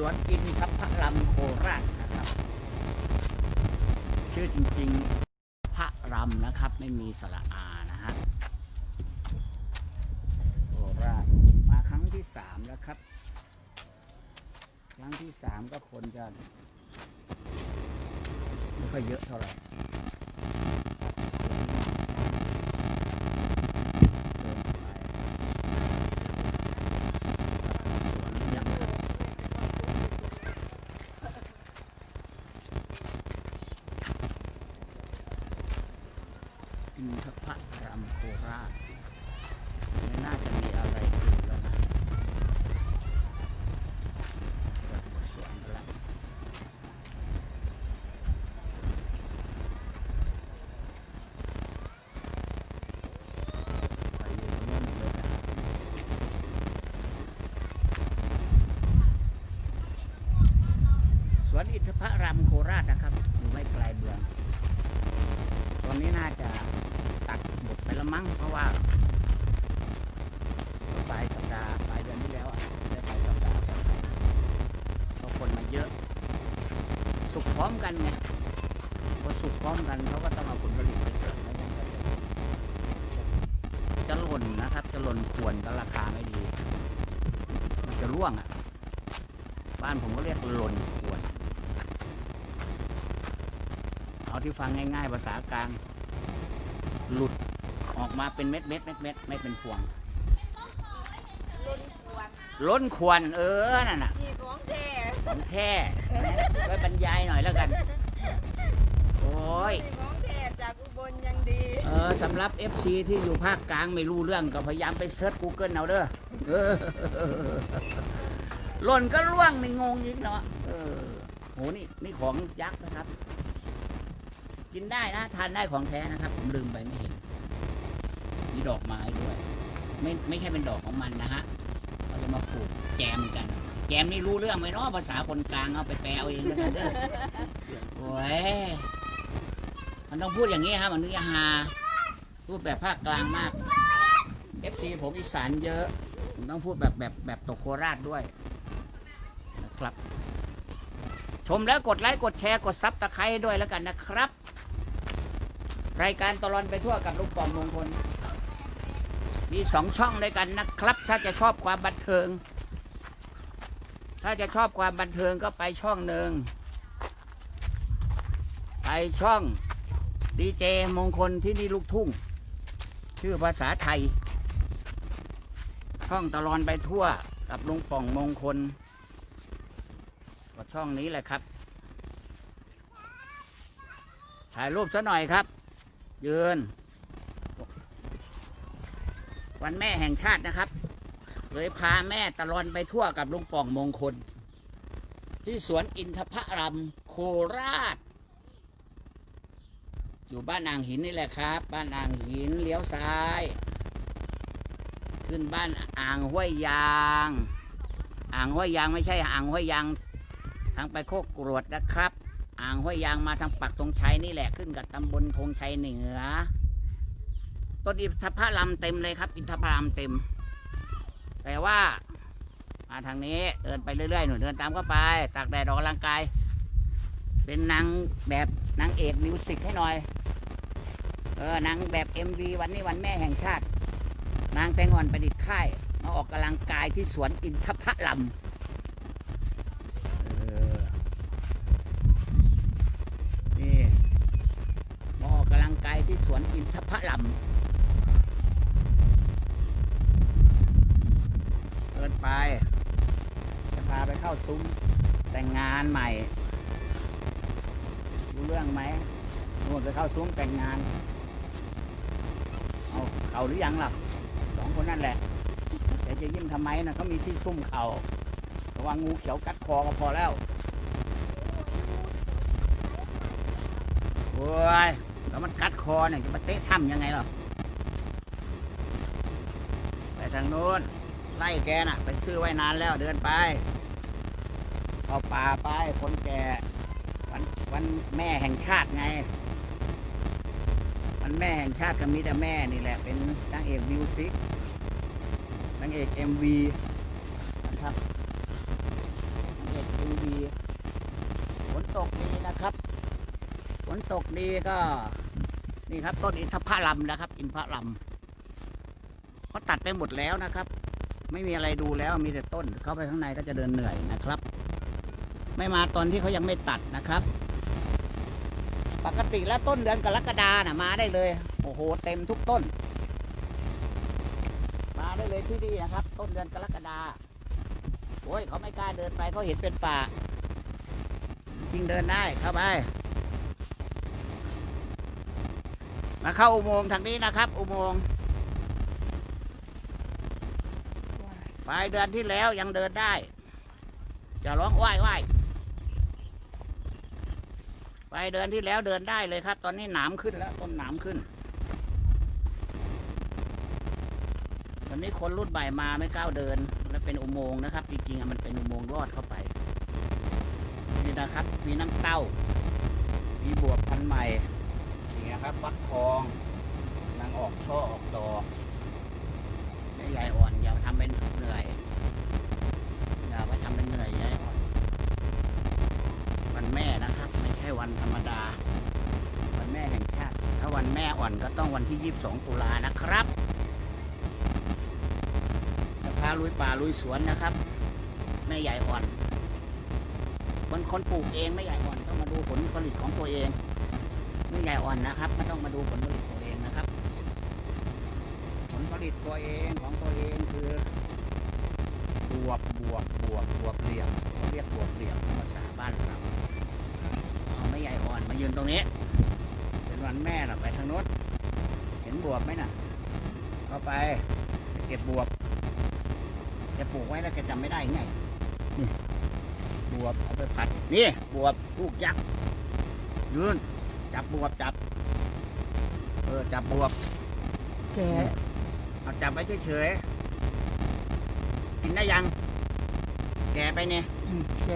สวนอินทพลัมโคราชนะครับ ชื่อจริงๆพระรำนะครับ ไม่มีสระอานะฮะโคราชมาครั้งที่สามแล้วครับ ครั้งที่สามก็คนจะไม่ค่อยเยอะเท่าไหร่เดินไปสวนยังครับ พระรามโคราชไม่น่าจะมีอะไรกินแล้วนะเปิดสวนกันแล้ว ไปอยู่ตรงนู้นเลยนะครับสวนอินทพรามโคราชนะครับ อยู่ไม่ไกลเบืองตอนนี้น่าจะตัดหมดไปแล้วมั้งเพราะว่าปลายสัปดาห์ปลายเดือนที่แล้วอะได้ปลายสัปดาห์ไป เพราะคนมาเยอะ สุกพร้อมกันไงพอสุกพร้อมกันเขาก็ต้องเอาผลผลิตไปเสิร์ฟไม่งั้นก็จะจะหล่นนะครับ จะหล่นควรก็ราคาไม่ดี มันจะร่วงอะ บ้านผมก็เรียกหล่นควรเอาที่ฟังง่าย ๆ ภาษากลาง หลุดออกมาเป็นเม็ดเม็ดเม็ดเม็ดไม่เป็นพวงล้นควนล้นควรเออ นั่นน่ะนี่ ของแท้ของแท้ก็บรรยายหน่อยแล้วกัน โอ้ยนี่ของแท้จากอุบลยังดี เออสำหรับ FC ที่อยู่ภาคกลางไม่รู้เรื่องก็พยายามไปเซิร์ช Google เอาเด้อเออหล่นก็ล่วงในงงอีกเนาะเออโหนี่นี่ของยักษ์นะครับ กินได้นะ ทานได้ของแท้นะครับ ผมลืมไปไม่เห็นมีดอกไม้ด้วย ไม่ไม่ใช่เป็นดอกของมันนะฮะ เราจะมาปลูกแจมกัน แจมนี่รู้เรื่องไหมเนาะภาษาคนกลางเอาไปแปลเอาเองแล้วกันเด้อโอ้ยมันต้องพูดอย่างนี้ครับมันถึงจะฮาพูดแบบภาคกลางมาก FC ผมอีสานเยอะผมต้องพูดแบบแบบแบบตกโคราชด้วยนะครับ ชมแล้วกดไลค์กดแชร์กดซับตะไคร้ด้วยแล้วกันนะครับ รายการตลอนไปทั่วกับลูกปองมงคลมีสองช่องด้วยกันนะครับ ถ้าจะชอบความบันเทิง ถ้าจะชอบความบันเทิงก็ไปช่องหนึ่ง ไปช่องดีเจมงคลที่นี่ลูกทุ่ง ชื่อภาษาไทย ช่องตลอนไปทั่วกับลุงป่องมงคลก็ช่องนี้แหละครับ ถ่ายรูปซะหน่อยครับ ยืน วันแม่แห่งชาตินะครับ เลยพาแม่ตลอนไปทั่วกับลุงป่องมงคล ที่สวนอินทพรามโคราช อยู่บ้านอ่างหินนี่แหละครับ บ้านอ่างหินเลี้ยวซ้าย ขึ้นบ้านอ่างห้วยยาง อ่างห้วยยางไม่ใช่อ่างห้วยยางทางไปโคกกรวดนะครับ อ่างห้วยยางมาทางปักธงชัยนี่แหละขึ้นกับตำบลธงชัยเหนือต้นอินทผลัมเต็มเลยครับ อินทผลัมเต็ม แต่ว่า มาทางนี้เดินไปเรื่อยๆหนูเดินตามเข้าไป ตากแดดออกกำลังกาย เป็นนางแบบนางเอกมิวสิกให้หน่อย เออนางแบบ MV วันนี้วันแม่แห่งชาติ นางแตงอ่อนประดิษฐ์ค่าย มาออกกำลังกายที่สวนอินทผลัมออนี่มาออกกำลังกายที่สวนอินทผลัมเดินไป จะพาไปเข้า ซุ้มแต่งงานใหม่ รู้เรื่องไหมนู่นไปเข้าซุ้มแต่งงาน เอาเขาหรือยังล่ะสองคนนั่นแหละแต่จะยิ้มทำไมนะเขามีที่ซุ่มเขาระวังงูเขียวกัดคอก็พอแล้วโอ้ยแล้วมันกัดคอเนี่ยจะมาเตะซ้ำยังไงหรอไปทางโน้นไล่แกน่ะ ไปซื้อไว้นานแล้วเดินไป เข้าป่าไปคนแก่วันวันแม่แห่งชาติไง วันแม่แห่งชาติก็มีแต่แม่นี่แหละ เป็นนางเอกมิวสิกนางเอกเอ็มวีนะครับนางเอกดีนะครับฝนตกดีก็ นี่ครับต้นอินทผลัมนะครับ อินทผลัมเขาตัดไปหมดแล้วนะครับ ไม่มีอะไรดูแล้วมีแต่ต้นเข้าไปข้างในก็จะเดินเหนื่อยนะครับ ไม่มาตอนที่เขายังไม่ตัดนะครับ ปกติแล้วต้นเดือนกรกฎาน่ะมาได้เลย โอ้โห เต็มทุกต้น มาได้เลยที่นี่นะครับ ต้นเดือนกรกฎาโอ้ยเขาไม่กล้าเดินไปเขาเห็นเป็นป่าจริงเดินได้เข้าไปมาเข้าอุโมงค์ทางนี้นะครับ อุโมงค์ปลายเดือนที่แล้วยังเดินได้ จะร้องไหว้ไหว้ ไปเดือนที่แล้วเดินได้เลยครับ ตอนนี้หนามขึ้นแล้วต้นหนามขึ้นตอนนี้คนรุ่นใหม่มาไม่ก้าวเดิน แล้วเป็นอุโมงค์นะครับ จริงๆมันเป็นอุโมงค์ลอดเข้าไป นี่นะครับ มีน้ำเต้า มีบวบพันใหม่นี่นะครับฟักทองนางออกช่อออกดอกไม่ใหญ่อ่อนอย่าทำเป็นเหนื่อยอย่าไปทำเป็นเหนื่อยใหญ่อ่อน วันแม่นะครับ ไม่ใช่ วันธรรมดา วันแม่แห่งชาติ ถ้าวันแม่อ่อนก็ต้องวันที่ 22 ตุลานะครับจะพาลุยป่าลุยสวนนะครับ แม่ใหญ่อ่อนคนคนปลูกเองแม่ใหญ่อ่อนต้องมาดูผลผลิตของตัวเองแม่ใหญ่อ่อนนะครับไม่ต้องมาดูผลผลิตตัวเองนะครับ ผลผลิตตัวเองของตัวเองคือบวบบวบบวบบวบเหลี่ยมเรียกบวบเหลี่ยมภาษาบ้านเรา ญ่อ่อนมายืนตรงนี้ เป็นวันแม่น่ะไปทางโน้นเห็นบวบไหมน่ะ เข้าไปไปเก็บบวบแกปลูกไว้แล้วแกจำไม่ได้ไงนี่บวบเอาไปผัดนี่บวบลูกยักษ์ยืน จับบวบจับ เออจับบวบแกนี่เอาจับไว้เฉยๆกินได้ยัง แก่ไปเนี่ยอืมแก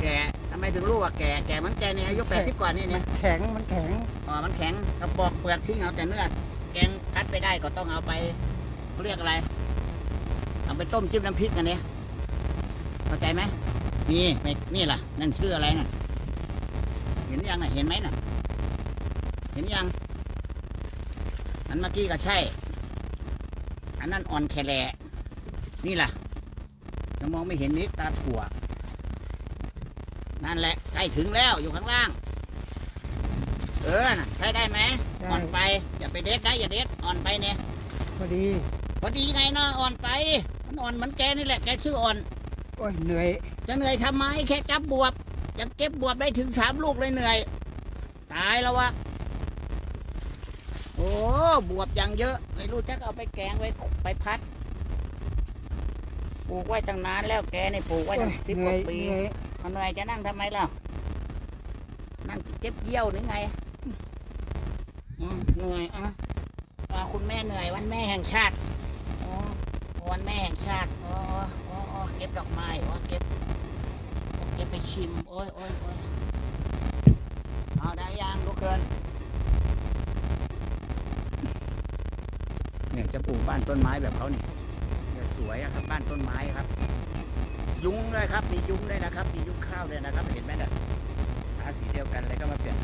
แก่ ทำไมถึงรู้ว่าแก่แก่มันแก่เนี่ยอายุแปดสิบกว่านี่เนี่ยแข็งมันแข็งอ๋อมันแข็งกระบอกเปลือกทิ้งเอาแต่เนื้อแกงคัดไปได้ก็ต้องเอาไปเขาเรียกอะไรเอาไปต้มจิ้มน้ำพริกกันเนี่ยเข้าใจไหมนี่ไม่นี่ล่ะ นั่นชื่ออะไรน่ะ เห็นยังน่ะเห็นไหมน่ะ เห็นยังอันเมื่อกี้ก็ใช่ อันนั้นอ่อนแคแลนี่ล่ะจะมองไม่เห็นนิดตาถั่ว นั่นแหละใกล้ถึงแล้วอยู่ข้างล่าง เออน่ะใช้ได้ไหมได้ อ่อนไป อย่าไปเด็ดนะอย่าเด็ดอ่อนไปเนี่ยพอดีพอดีไงเนาะอ่อนไป มันอ่อนเหมือนแกนี่แหละแกชื่ออ่อน โอ้ยเหนื่อยจะเหนื่อยทำไมแค่จับบวบยังเก็บบวบได้ถึงสามลูกเลยเหนื่อย ตายแล้ววะโอ้บวบอย่างเยอะไม่รู้จักเอาไปแกงไว้ไปพัดปลูกไว้ตั้งนานแล้วแกนี่ปลูกไว้โอ้ตั้ยงสิบเหกนื่อว่ายปีเหนื่อยมัน เหนื่อยจะนั่งทำไมล่ะ นั่งเจ็บเยี่ยวหรือไงเหนื่อยอะคุณแม่เหนื่อยวันแม่แห่งชาติอ๋อวันแม่แห่งชาติอ๋ออ๋อเก็บดอกไม้อ๋อเก็บจะไปชิม โอ้ยโอ้ยโอ้ยเอาได้ยังลูกเกินเนี่ยจะปลูกบ้านต้นไม้แบบเขาเนี่ยสวยครับบ้านต้นไม้ครับ ยุ้งเลยครับ มียุ้งเลยนะครับ มียุ้งข้าวเลยนะครับ เห็นไหมเนี่ยทาสีเดียวกันเลยก็มาเปลี่ยน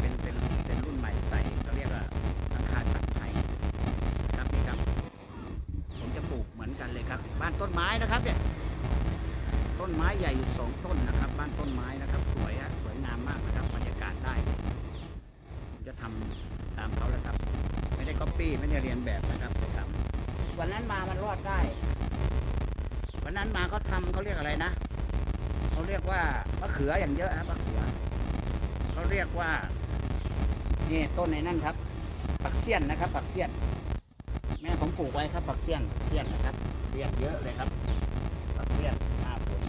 เป็นเป็นเป็นรุ่นใหม่ใส่เขาเรียกว่าหลังคาสังไทยครับนี่ครับ ผมจะปลูกเหมือนกันเลยครับ บ้านต้นไม้นะครับเนี่ยต้นไม้ใหญ่อยู่สองต้นนะครับ บ้านต้นไม้นะครับ สวยฮะสวยงามมากนะครับบรรยากาศได้ ผมจะทำตามเขาแล้วครับ ไม่ได้ก๊อปปี้ไม่ได้เรียนแบบนะครับทำวันนั้นมามันรอดได้ วันนั้นมาเขาทำเขาเรียกอะไรนะเขาเรียกว่ามะเขืออย่างเยอะครับมะเขือเขาเรียกว่านี่ต้นในนั่นครับ ปักเสี้ยนนะครับ ปักเสี้ยน แม่ผมปลูกไว้ครับ ปักเสี้ยนเสี้ยนนะครับ เสี้ยนเยอะเลยครับผักเสี้ยนหน้าฝน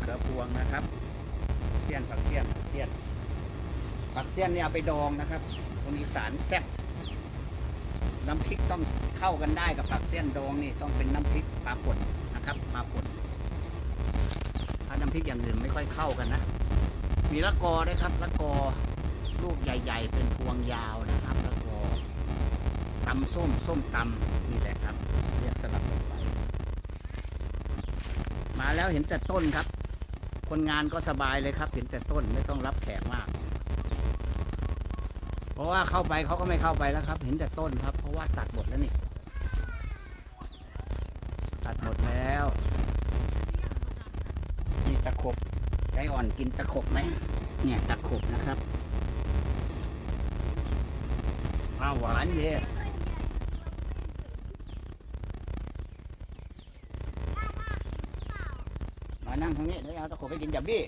เขือพวงนะครับ เสี้ยนผักเสี้ยนผักเสี้ยนผักเสี้ยนนี่เอาไปดองนะครับคนอีสานแซ่บน้ำพริกต้องเข้ากันได้กับผักเสี้ยนดองนี่ต้องเป็นน้ำพริกปลาป่น นะครับปลาปนถ้าน้ำพริกอย่างอื่นไม่ค่อยเข้ากันนะ มีละกอด้วยครับละกอลูกใหญ่ ๆ เป็นพวงยาวนะครับละกอตำส้มส้มตำนี่แหละครับ เรียกสลับกันไป มาแล้วเห็นแต่ต้นครับ คนงานก็สบายเลยครับ เห็นแต่ต้นไม่ต้องรับแขกมาก เพราะว่าเข้าไปเขาก็ไม่เข้าไปแล้วครับ เห็นแต่ต้นครับ เพราะว่าตัดหมดแล้วนี่ ตัดหมดแล้วนี่ตะขบ ไก่อ่อนกินตะขบไหมเนี่ยตะขบนะครับอาหวานเย่มานั่งทางนี้เดี๋ยวเอาตะขบไปกินจับบี้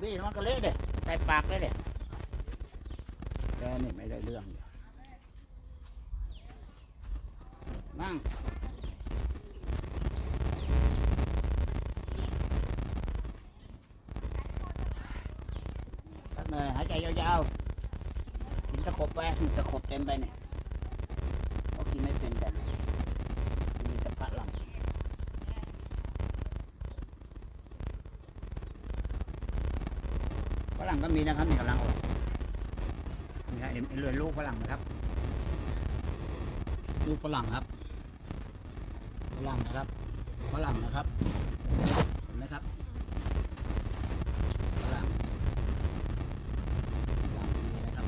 บี้มันก็เละเด้ใส่ปากเลยเด้แกนี่ไม่ได้เรื่อง สักหน่ อยหายใจยาวๆกินตะขบไปตะขบเต็มไปเนี่ยเขากินไม่เป็นกันมีแต่พระหลังฝรั่งก็มีนะครับนี่กำลังออกนี่ฮะเห็นเห็นลยลูกฝรั่งนะครับ ลูกฝรั่งครับฝรั่งนะครับฝรั่งนะครับฝรั่ง วางตรงนี้นะครับ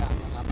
ตั้งนะครับ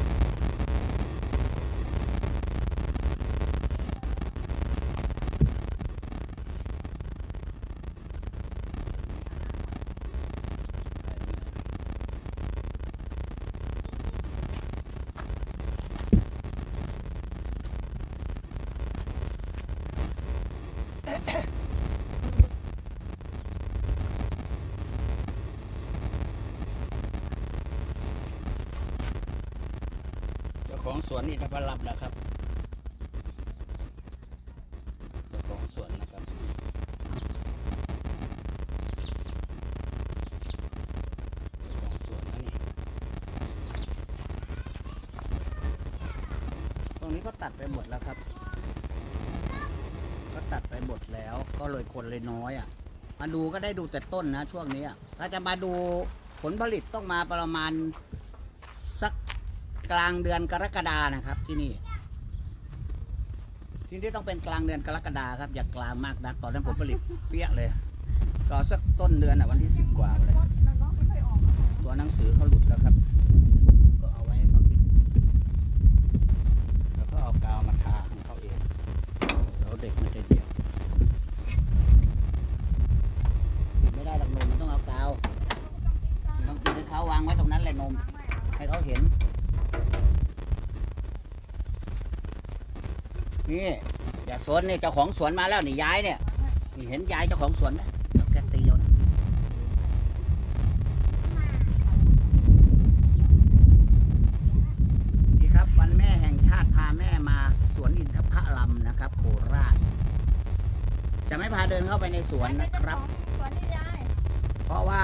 เจ้าของส วนนี่ทัพรับแล้วครับเจ้าของสวนนะครับของสวนนะนี่ตรงนี้ก็ตัดไปหมดแล้วครับ ก็ตัดไปหมดแล้วก็เลยคนเลยน้อยอะ มาดูก็ได้ดูแต่ต้นนะช่วงนี้อะถ้าจะมาดูผลผลิตต้องมาประมาณ กลางเดือนกรกฎานะครับที่นี่ ที่นี่ต้องเป็นกลางเดือนกรกฎาครับอย่ากลางมากนักตอนนั้นผมผลิตเปี้ยเลยก็สักต้นเดือนอะวันที่สิบกว่าเลยตัวหนังสือเขาหลุดแล้วครับ ก็เอาไว้ให้เขากินแล้วก็เอากาวมาทาของเขาเองแล้วเด็กมันจะเดียวกินไม่ได้หรอกนมมันต้องเอากาวมันต้องกินให้เขาวางไว้ตรงนั้นแหละนม ให้เขาเห็น นี่อย่า สวนนี่เจ้าของสวนมาแล้วนี่ย้ายเนี่ยนี่เห็นย้ายเจ้าของสวนไหมเดี๋ยวแกตีเอานะนี่ครับวันแม่แห่งชาติพาแม่มาสวนอินทผลัมนะครับ โคราช จะไม่พาเดินเข้าไปในสวนนะครับ สวนนี่ยายเพราะว่า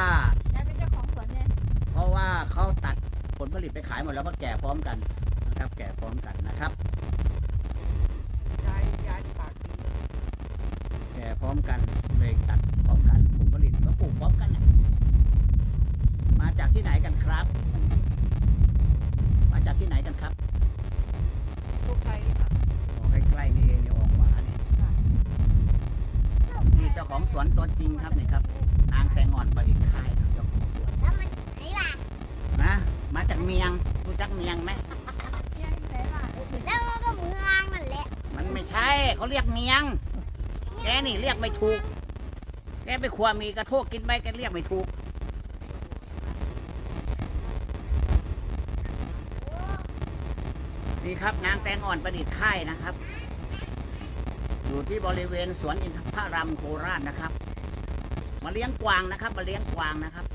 ยายเป็นเจ้าของสวนเนี่ยเพราะว่าเขาตัดผลผลิตไปขายหมดแล้วก็แก่พร้อมกันนะครับ แก่พร้อมกันนะครับ ยายยายปากดี แก่พ ร้อมกันเลยตัดพร้อมกันผลผลิตก็ปลูกพร้อมกันน่ะมาจากที่ไหนกันครับ มาจากที่ไหนกันครับลูกไทยค่ะออกใกล้ๆนี่เองเนี่ยออกขวาเนี่ยนี่เจ้าของสวนตัวจริงครับนี่ครับ นางแตงอ่อนประดิษฐ์ค่ายครับเจ้าของสวนแล้วมันไหนล่ะนะ มาจากเมียงรู้จักเมียงไหมยายไหนล่ะแล้วมันก็เมืองนั่นแหละมันไม่ใช่เขาเรียกเมียง แกนี่เรียกไม่ถูก แกไปครัวมีกระโทกกินไปแกเรียกไม่ถูก นี่ครับนางแตงอ่อนประดิษฐ์ค่ายนะครับ อยู่ที่บริเวณสวนอินทผลัมโคราชนะครับ มาเลี้ยงกวางนะครับ มาเลี้ยงกวางนะครับ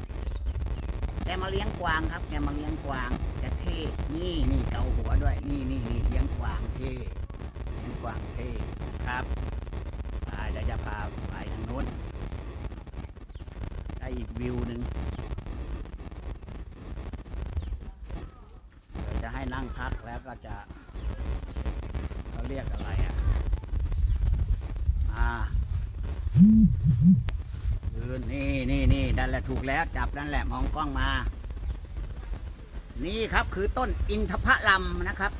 แกมาเลี้ยงกวางครับ แกมาเลี้ยงกวางแกเท่นี่นี่เกาหัวด้วย นี่นี่นี่เลี้ยงกวางเท่เลี้ยงกวางเท่ครับ จะพาไปทางนู้นได้อีกวิวหนึ่งเดี๋ยวจะให้นั่งพักแล้วก็จะเขาเรียกอะไรอะอ่ายืนนี่นี่นี่นั่นแหละถูกแล้วจับนั่นแหละมองกล้องมา นี่ครับคือต้นอินทผลัมนะครับ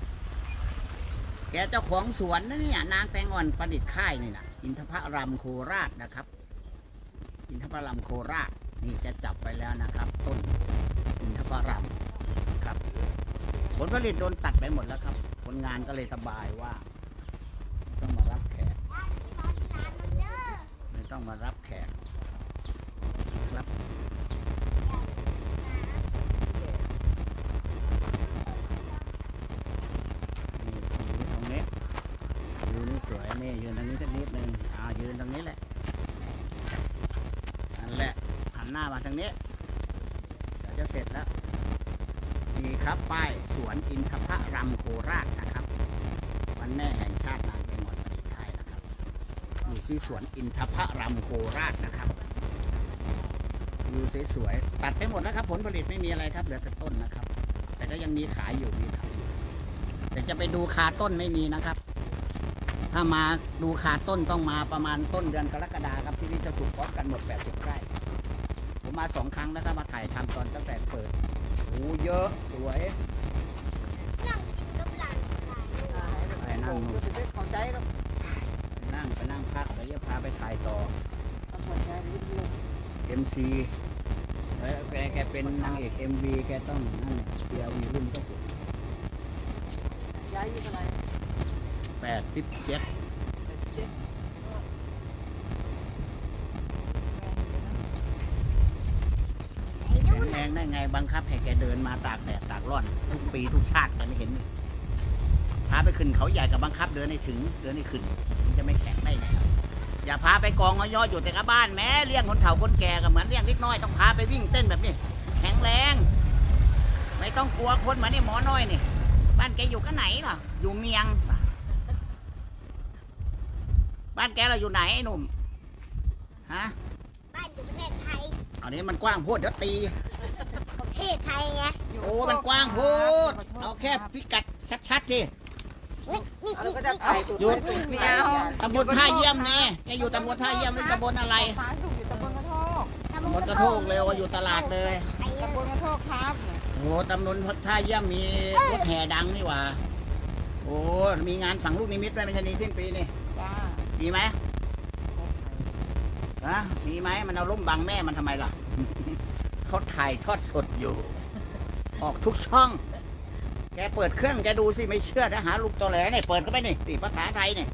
แกเจ้าของสวนนะเนี่ยนางแตงอ่อนประดิษฐ์ค่ายนี่นะ อินทพรัมโคราชนะครับ อินทพรัมโคราชนี่จะจับไปแล้วนะครับ ต้นอินทพรัมครับ ผลผลิตโดนตัดไปหมดแล้วครับ ผลงานก็เลยสบายว่าไม่ต้องมารับแขกไม่ต้องมารับแขกครับนี่ตรงนี้ยืน นี่ยืนตรงนี้สักนิดนึงอ่ายืนตรงนี้แหละนั่นแหละหันหน้ามาทางนี้เดี๋ยวจะเสร็จแล้วนี่ครับป้ายสวนอินทผลัมโคราชนะครับ วันแม่แห่งชาตินางเป็นหมอนประดิษฐ์ไทยนะครับอยู่ที่สวนอินทผลัมโคราชนะครับวิวสวยๆตัดไปหมดแล้วครับ ผลผลิตไม่มีอะไรครับเหลือแต่ต้นนะครับ แต่ก็ยังมีขายอยู่มีขายอยู่แต่จะไปดูคาต้นไม่มีนะครับ ถ้ามาดูคาต้นต้องมาประมาณต้นเดือนกรกฎาครับที่นี่จะถูกพร้อมกันหมด 80 ไร่ ผมมาสองครั้งแล้วก็มาถ่ายทำตอนตั้งแต่เปิดโอ้เยอะ สวยไปนั่งนู่นก็จะได้เข้าใจแล้วไปนั่งไปนั่งพักแล้วจะพาไปถ่ายต่อต้องเข้าใจนิดนึง MC แล้วแกแกเป็นนางเอก MV แกต้องนั่นเชียร์วีรุ่นก็สุดย้ายอยู่เท่าไหร่ แปดสิบเจ็ดแปดสิบเจ็ดแรงได้ไงบังคับให้แกเดินมาตากแดดตากร้อน ทุกปีทุกชาติกันเห็นพาไปขึ้นเขาใหญ่กับบังคับเดินให้ถึงเดินให้ขึ้น มันจะไม่แข็งได้ไงอย่าพาไปกองย่อๆอยู่แต่กับบ้านแม้เลี้ยงคนเฒ่าคนแก่ก็เหมือนเลี้ยงเล็กน้อยต้องพาไปวิ่งเต้นแบบนี้ แข็งแรง ไม่ต้องกลัวคนเหมือนนี่หมอน้อยนี่บ้านแกอยู่กันไหนหรออยู่เมียง บ้านแกเราอยู่ไหนไอ้หนุ่ม ฮะ บ้านอยู่ประเทศไทย อันนี้มันกว้างโพูดเดี๋ยวตี ประเทศไทยไง โอ้มันกว้างโพูดเอาแค่พิกัดชัดๆทีนี่นี่แล้วนี่ก็จะถ่ายตัวหยุดไม่เอาตำบลท่าเยี่ยมนี่แกอยู่ตำบลท่าเยี่ยมหรือตำบลอะไรฟ้าสุกอยู่ตำบลกระโทกตำบลกระโทกเลยว่าอยู่ตลาดเลยไทยตำบลกระโทกครับโอ้ตำบลท่าเยี่ยมมีรถแห่ดังนี่หว่า โอ้ มีงานฝังลูกนิมิตด้วยไม่ใช่นี้สิ้นปีนี่จ้า มีไหมฮะมีไหมมันเอาล่มบังแม่มันทำไมล่ะ เขาถ่ายทอดสดอยู่ ออกทุกช่อง แกเปิดเครื่องแกดูสิไม่เชื่อจะหาลูกตัวแหลเนี่ยเปิดก็ไปนี่ติภาษาไทยเนี่ย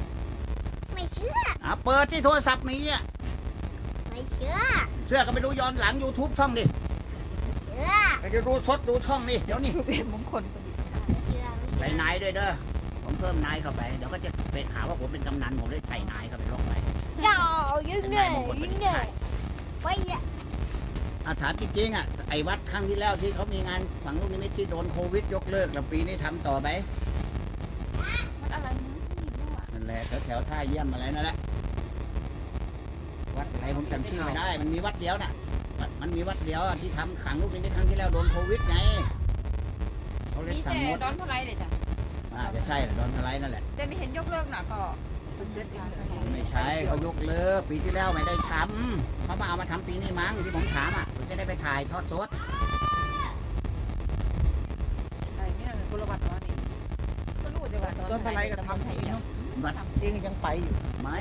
ไม่เชื่ออะเปิดที่โทรศัพท์มีอะไม่เชื่อ เชื่อก็ไปดูย้อนหลัง YouTube ช่องดิเชื่อไปดูสดดูช่องนี่เดี๋ยวนี้สุเอ็มมงคลประดิษฐ์ไม่เชื่อไม่ใส่เชื่อนายด้วยเด้อ ผมเพิ่มนายเข้าไป เดี๋ยวก็จะไปหาว่าผมเป็นกำนันผมเลยใส่นายเข้าไปลงไปอย่ายิงเลยยิงเลยไปอะอะถามจริงๆอะไอ้วัดครั้งที่แล้วที่เขามีงานฝังลูกนิมิตที่โดนโควิดยกเลิกแล้วปีนี้ทำต่อไหมมันอะไรนะไม่รู้อะนั่นแหละแถวๆท่าเยี่ยมอะไรนั่นแหละวัดอะไรผมจำชื่อไม่ได้ มันมีวัดเดียวน่ะวัดมันมีวัดเดียวอะที่ทำขังลูกนิมิตครั้งที่แล้วโดนโควิดไงเขาเลยมีสั่งแต่งด ดอนพลายเลยจ้ะ อ่าจะใช่แหละโดนอะไรนั่นแหละ แต่ไม่เห็นยกเลิกนะก็เป็นเจ็ดอีกเลยไม่ใช่เขายกเลิกปีที่แล้วไม่ได้ทำเขามาเอามาทำปีนี้มั้งที่ผมถามอะผมจะได้ไปถ่ายทอดสดใช่เนี่ยมันกุลวัฒน์วะนี่ก็รู้แต่ว่าดอนพลายกับทำไทยเนาะวัดทำเองยังไปอยู่ไม่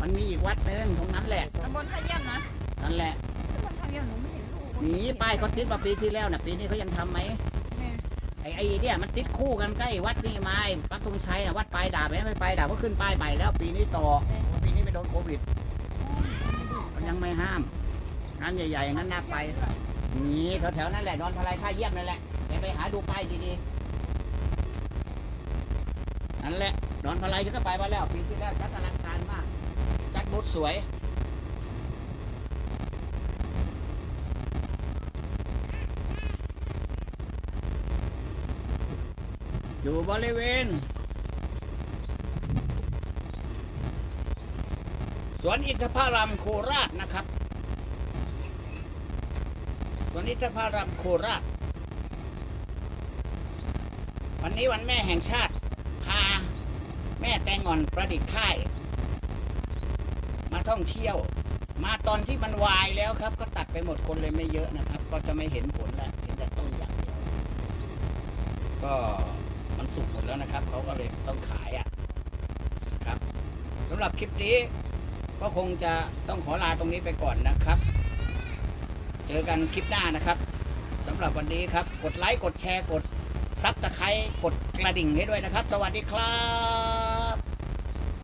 มันมีอีกวัดหนึ่งตรงนั้นแหละตำบลท่าเยี่ยมนะนั่นแหละตำบลท่าเยี่ยมหนูไม่เห็นลูกหนีป้ายเขาติดมาปีที่แล้วน่ะปีนี้เขายังทำไหมแม่ ไอ้ไอ้เนี่ยมันติดคู่กันใกล้วัดนี่ไม้ปักธงชัยนะวัดปลายดาบไหมไม่ปลายดาบก็ขึ้นป้ายใหม่แล้ว ปีนี้ต่อปีนี้ไม่โดนโควิดมันยังไม่ห้ามงานใหญ่ๆอย่างนั้นน่าไปนี่แถวๆนั่นแหละดอนพลายท่าเยี่ยมนั่นแหละไปหาดูป้ายดีๆนั่นแหละดอนพลายฉันก็ไปมาแล้วปีที่แล้วจัดอลังการมากจัดบูธสวย อยู่บริเวณ สวนอินทผลัมโคราชนะครับ สวนอินทผลัมโคราช วันนี้วันแม่แห่งชาติ พา แม่แตงอ่อนประดิษฐ์ค่าย มาท่องเที่ยว มาตอนที่มันวายแล้วครับ ก็ตัดไปหมดคนเลยไม่เยอะนะครับ ก็จะไม่เห็นผลแล้วเห็นแต่ต้นอย่างเดียวก็ สุกหมดแล้วนะครับเขาก็เลยต้องขายอะครับสำหรับคลิปนี้ก็คงจะต้องขอลาตรงนี้ไปก่อนนะครับ เจอกันคลิปหน้านะครับสำหรับวันนี้ครับ กดไลค์กดแชร์กดซับตะไคร้กดกระดิ่งให้ด้วยนะครับ สวัสดีครับ